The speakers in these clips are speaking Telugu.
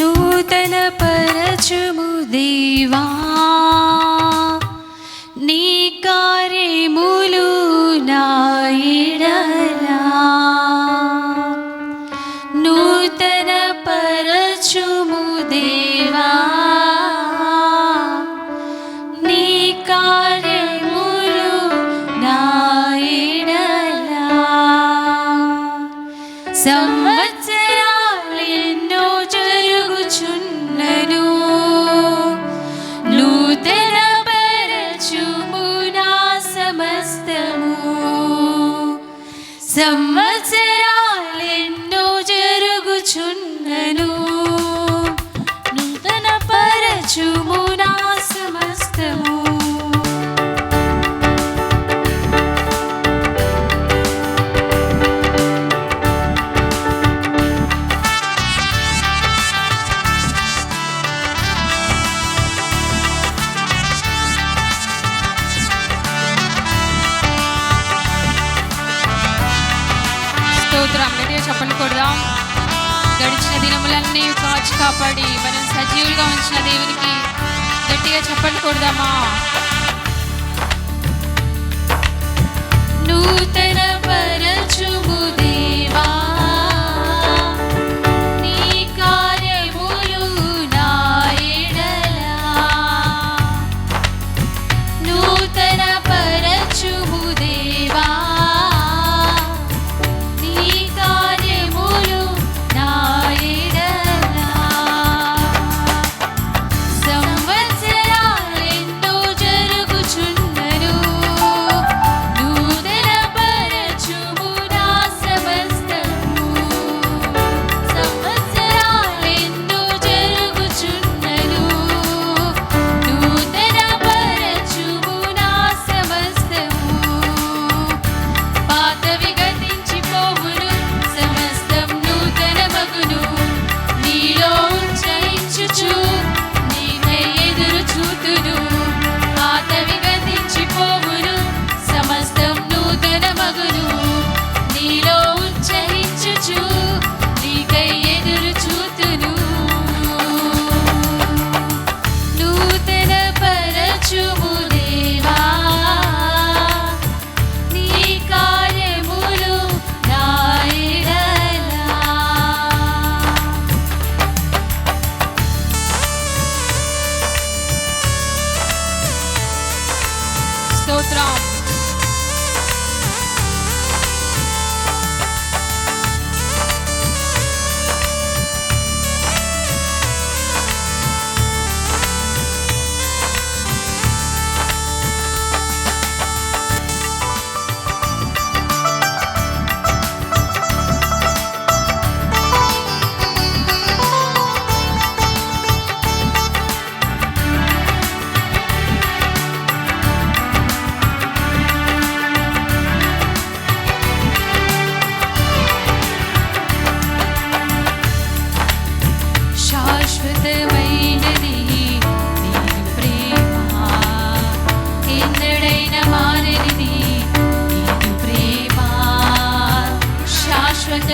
నూతన పరచుము దేవా. నీ నన్ను నూతన పరచుమునా గడిచిన దినములన్నీ కాచి కాపాడి మనం సజీవులుగా ఉంచిన దేవునికి గట్టిగా చెప్పకూడదామా నూతన పరచుముదే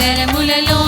తరములలో